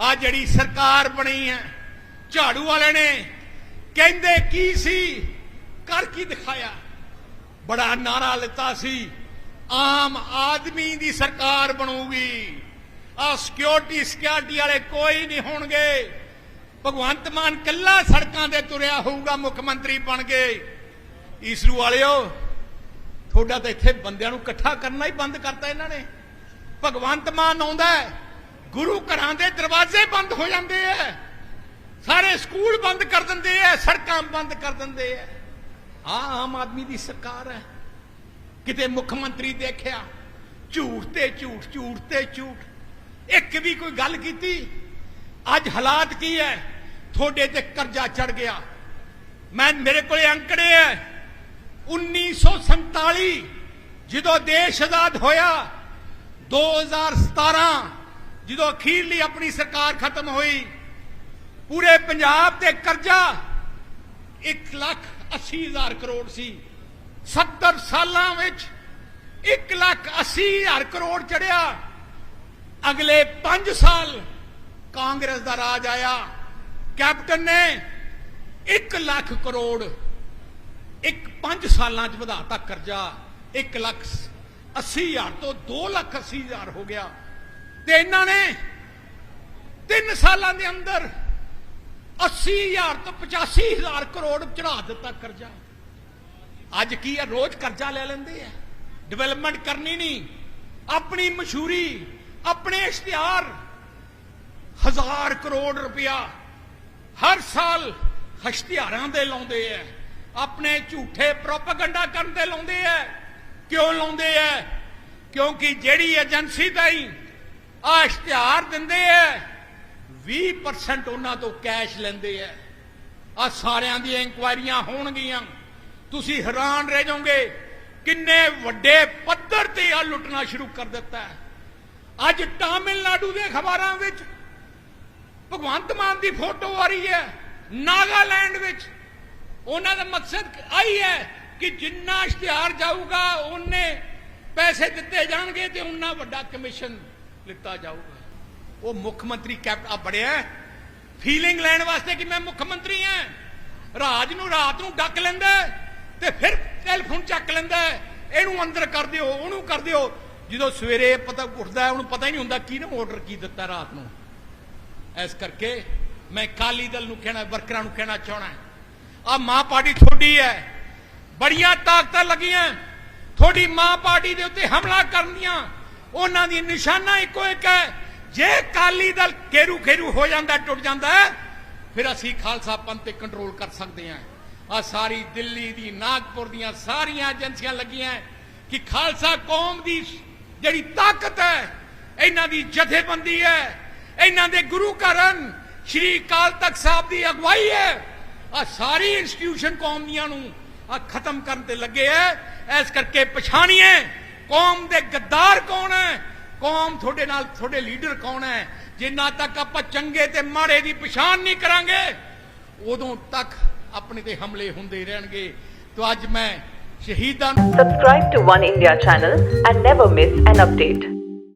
ਆ ਜਿਹੜੀ ਸਰਕਾਰ ਬਣੀ ਹੈ ਝਾੜੂ ਵਾਲੇ ਨੇ ਕਹਿੰਦੇ ਕੀ ਸੀ? ਕਰ ਕੀ ਦਿਖਾਇਆ? ਬੜਾ ਨਾਰਾ ਲਿੱਤਾ ਸੀ। ਆਮ ਆਦਮੀ ਦੀ ਸਰਕਾਰ ਬਣੂਗੀ। ਆ ਸਿਕਿਉਰਿਟੀ ਸਿਕਿਉਰਿਟੀ ਵਾਲੇ ਕੋਈ ਨਹੀਂ ਹੋਣਗੇ। ਭਗਵੰਤ ਮਾਨ ਕੱਲਾ ਸੜਕਾਂ ਤੇ ਤੁਰਿਆ ਹੋਊਗਾ ਮੁੱਖ ਮੰਤਰੀ ਬਣ ਕੇ। ਈਸਰੂ ਵਾਲਿਓ ਤੁਹਾਡਾ ਤਾਂ ਇੱਥੇ ਬੰਦਿਆਂ ਨੂੰ ਇਕੱਠਾ ਕਰਨਾ ਹੀ ਬੰਦ ਕਰਤਾ ਇਹਨਾਂ ਨੇ। ਭਗਵੰਤ ਮਾਨ ਆਉਂਦਾ ਹੈ, ਗੁਰੂ ਘਰਾਂ ਦੇ ਦਰਵਾਜ਼ੇ ਬੰਦ ਹੋ ਜਾਂਦੇ ਐ। ਸਾਰੇ ਸਕੂਲ ਬੰਦ ਕਰ ਦਿੰਦੇ ਐ, ਸੜਕਾਂ ਬੰਦ ਕਰ ਦਿੰਦੇ ਐ। ਆ ਆਮ ਆਦਮੀ ਦੀ ਸਰਕਾਰ ਹੈ ਕਿਤੇ ਮੁੱਖ ਮੰਤਰੀ ਦੇਖਿਆ, ਝੂਠ ਤੇ ਝੂਠ ਝੂਠ ਤੇ ਝੂਠ। ਇੱਕ ਵੀ ਕੋਈ ਗੱਲ ਕੀਤੀ, ਅੱਜ ਹਾਲਾਤ ਕੀ ਹੈ ਤੁਹਾਡੇ ਤੇ ਕਰਜ਼ਾ ਚੜ ਗਿਆ। ਮੈਂ, ਮੇਰੇ ਕੋਲੇ ਅੰਕੜੇ ਐ। 1947 ਜਦੋਂ ਦੇਸ਼ ਆਜ਼ਾਦ ਹੋਇਆ 2017 ਜਦੋਂ ਅਖੀਰਲੀ ਆਪਣੀ ਸਰਕਾਰ ਖਤਮ ਹੋਈ, ਪੂਰੇ ਪੰਜਾਬ ਤੇ ਕਰਜ਼ਾ 1 ਲੱਖ 80 ਹਜ਼ਾਰ ਕਰੋੜ ਸੀ। 70 ਸਾਲਾਂ ਵਿੱਚ 1 ਲੱਖ 80 ਹਜ਼ਾਰ ਕਰੋੜ ਚੜਿਆ। ਅਗਲੇ 5 ਸਾਲ ਕਾਂਗਰਸ ਦਾ ਰਾਜ ਆਇਆ। ਕੈਪਟਨ ਨੇ 1 ਲੱਖ ਕਰੋੜ ਇੱਕ 5 ਸਾਲਾਂ ਚ ਵਧਾਤਾ ਕਰਜ਼ਾ। 1 ਲੱਖ 80 ਹਜ਼ਾਰ ਤੋਂ 2 ਲੱਖ 80 ਹਜ਼ਾਰ ਹੋ ਗਿਆ। ਤੇ ਇਹਨਾਂ ਨੇ 3 ਸਾਲਾਂ ਦੇ ਅੰਦਰ 80 ਹਜ਼ਾਰ ਤੋਂ 85 ਹਜ਼ਾਰ ਕਰੋੜ ਚੜਾ ਦਿੱਤਾ ਕਰਜ਼ਾ। ਅੱਜ ਕੀ ਹੈ ਰੋਜ਼ ਕਰਜ਼ਾ ਲੈ ਲੈਂਦੇ ਆ। ਡਿਵੈਲਪਮੈਂਟ ਕਰਨੀ ਨਹੀਂ। ਆਪਣੀ ਮਸ਼ਹੂਰੀ, ਆਪਣੇ ਇਸ਼ਤਿਹਾਰ, ਹਜ਼ਾਰ ਕਰੋੜ ਰੁਪਇਆ ਹਰ ਸਾਲ ਇਸ਼ਤਿਹਾਰਾਂ ਦੇ ਲਾਉਂਦੇ ਐ ਆਪਣੇ ਝੂਠੇ ਪ੍ਰੋਪਗੈਂਡਾ ਕਰਨ ਦੇ ਲਾਉਂਦੇ ਐ ਕਿਉਂ ਲਾਉਂਦੇ ਐ ਕਿਉਂਕਿ ਜਿਹੜੀ ਏਜੰਸੀ ਤਾਈ ਆ ਇਸ਼ਤਿਹਾਰ ਦਿੰਦੇ ਐ। 20% ਉਹਨਾਂ ਤੋਂ ਕੈਸ਼ ਲੈਂਦੇ ਐ। ਆ ਸਾਰਿਆਂ ਦੀਆਂ ਇਨਕੁਆਇਰੀਆਂ ਹੋਣਗੀਆਂ। ਤੁਸੀਂ ਹੈਰਾਨ ਰਹਿ ਜਾਓਗੇ ਕਿੰਨੇ ਵੱਡੇ ਪੱਧਰ ਤੇ ਆ ਲੁੱਟਣਾ ਸ਼ੁਰੂ ਕਰ ਦਿੱਤਾ ਹੈ ਅੱਜ ਤਾਮਿਲਨਾਡੂ ਦੇ ਖਬਰਾਂ ਵਿੱਚ ਭਗਵੰਤ ਮਾਨ ਦੀ ਫੋਟੋ ਆ ਰਹੀ ਹੈ ਨਾਗਾਲੈਂਡ ਵਿੱਚ। ਉਹਨਾਂ ਦਾ ਮਕਸਦ ਆਈ ਹੈ ਕਿ ਜਿੰਨਾ ਇਸ਼ਤਿਹਾਰ ਜਾਊਗਾ, ਉਹਨੇ ਪੈਸੇ ਦਿੱਤੇ ਜਾਣਗੇ ਤੇ ਉਹਨਾਂ ਵੱਡਾ ਕਮਿਸ਼ਨ ਲਿੱਤਾ ਜਾਊਗਾ। ਉਹ ਮੁੱਖ ਮੰਤਰੀ ਕੈਪਟ ਆ ਬੜਿਆ ਫੀਲਿੰਗ ਲੈਣ ਵਾਸਤੇ ਕਿ ਮੈਂ ਮੁੱਖ ਮੰਤਰੀ ਹਾਂ ਰਾਜ ਨੂੰ ਰਾਤ ਨੂੰ ਡੱਕ ਲੈਂਦਾ ਤੇ ਫਿਰ ਟੈਲੀਫੋਨ ਚੱਕ ਲੈਂਦਾ ਇਹਨੂੰ ਅੰਦਰ ਕਰ ਦਿਓ, ਉਹਨੂੰ ਕਰ ਦਿਓ। ਜਦੋਂ ਸਵੇਰੇ ਪਤਾ ਉੱਠਦਾ ਉਹਨੂੰ ਪਤਾ ਹੀ ਨਹੀਂ ਹੁੰਦਾ ਕੀ ਨੇ ਆਰਡਰ ਕੀ ਦਿੱਤਾ ਰਾਤ ਨੂੰ। ਇਸ ਕਰਕੇ ਮੈਂ ਕਾਲੀ ਦਲ ਨੂੰ ਕਹਿਣਾ, ਵਰਕਰਾਂ ਨੂੰ ਕਹਿਣਾ ਚਾਹਣਾ ਆ ਮਾਂ ਪਾਰਟੀ ਤੁਹਾਡੀ ਹੈ ਬੜੀਆਂ ਤਾਕਤਾਂ ਲੱਗੀਆਂ। ਤੁਹਾਡੀ ਮਾਂ ਪਾਰਟੀ ਦੇ ਉੱਤੇ ਹਮਲਾ ਕਰਨ ਦੀਆਂ ਉਹਨਾਂ ਦੀ ਨਿਸ਼ਾਨਾ ਇੱਕੋ ਇੱਕ ਹੈ। ਜੇ ਕਾਲੀ ਦਲ ਕੇਰੂ ਖੇਰੂ ਹੋ ਜਾਂਦਾ, ਟੁੱਟ ਜਾਂਦਾ, ਫਿਰ ਅਸੀਂ ਖਾਲਸਾ ਪੰਥ ਤੇ ਕੰਟਰੋਲ ਕਰ ਸਕਦੇ ਹਾਂ। ਆ ਸਾਰੀ ਦਿੱਲੀ ਦੀ, ਨਾਗਪੁਰ ਦੀਆਂ ਸਾਰੀਆਂ ਏਜੰਸੀਆਂ ਲੱਗੀਆਂ ਕਿ ਖਾਲਸਾ ਕੌਮ ਦੀ ਜਿਹੜੀ ਤਾਕਤ ਹੈ, ਇਹਨਾਂ ਦੀ ਜਥੇਬੰਦੀ ਹੈ। ਇਹਨਾਂ ਦੇ ਗੁਰੂ ਘਰਨ ਸ਼੍ਰੀ ਅਕਾਲ ਤਖਤ ਸਾਹਿਬ ਦੀ ਅਗਵਾਈ ਹੈ। ਆ ਸਾਰੀ ਇੰਸਟੀਟਿਊਸ਼ਨ ਕੌਮ ਦੀਆਂ ਨੂੰ ਆ ਖਤਮ ਕਰਨ ਤੇ ਲੱਗੇ ਐ ਇਸ ਕਰਕੇ ਪਛਾਣੀਏ। ਕੌਮ ਦੇ ਗੱਦਾਰ ਕੌਣ ਹੈ? ਕੌਮ ਤੁਹਾਡੇ ਨਾਲ, ਤੁਹਾਡੇ ਲੀਡਰ ਕੌਣ ਹੈ? ਜਿੰਨਾ ਤੱਕ ਆਪਾਂ ਚੰਗੇ ਤੇ ਮਾੜੇ ਦੀ ਪਛਾਣ ਨਹੀਂ ਕਰਾਂਗੇ, ਉਦੋਂ ਤੱਕ ਆਪਣੇ ਤੇ ਹਮਲੇ ਹੁੰਦੇ ਰਹਿਣਗੇ। ਤੋਂ ਅੱਜ ਮੈਂ ਸ਼ਹੀਦਾਂ ਨੂੰ Subscribe to One India channel and never miss an update.